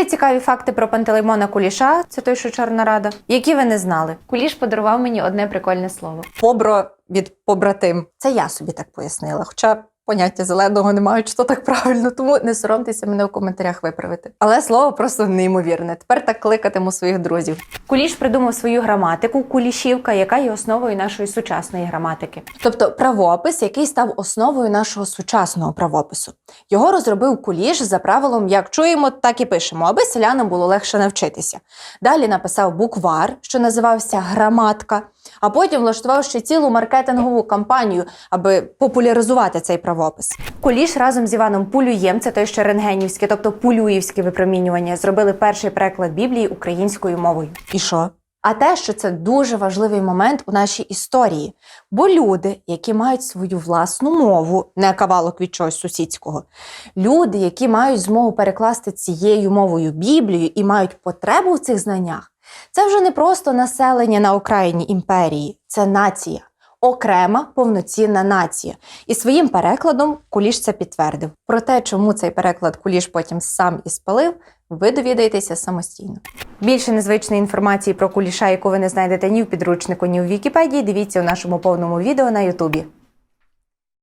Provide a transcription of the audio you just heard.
Три цікаві факти про Пантелеймона Куліша, це той, що Чорна Рада, які ви не знали. Куліш подарував мені одне прикольне слово. Побро від побратим. Це я собі так пояснила. Хоча поняття зеленого не маю, чи то так правильно, тому не соромтеся мене в коментарях виправити. Але слово просто неймовірне. Тепер так кликатиму своїх друзів. Куліш придумав свою граматику Кулішівка, яка є основою нашої сучасної граматики. Тобто правопис, який став основою нашого сучасного правопису. Його розробив куліш за правилом, як чуємо, так і пишемо, аби селянам було легше навчитися. Далі написав буквар, що називався граматка, а потім влаштував ще цілу маркетингову кампанію, аби популяризувати цей правопис. Куліш разом з Іваном Пулюєм, це той ще рентгенівське, тобто пулюївське випромінювання, зробили перший переклад Біблії українською мовою. І що? А те, що це дуже важливий момент у нашій історії, бо люди, які мають свою власну мову, не кавалок від чогось сусідського, люди, які мають змогу перекласти цією мовою Біблію і мають потребу в цих знаннях, це вже не просто населення на окраїні імперії, це нація. Окрема повноцінна нація, і своїм перекладом Куліш це підтвердив. Про те, чому цей переклад Куліш потім сам і спалив, ви довідаєтеся самостійно. Більше незвичної інформації про куліша, яку ви не знайдете ні в підручнику, ні в Вікіпедії, дивіться у нашому повному відео на Ютубі.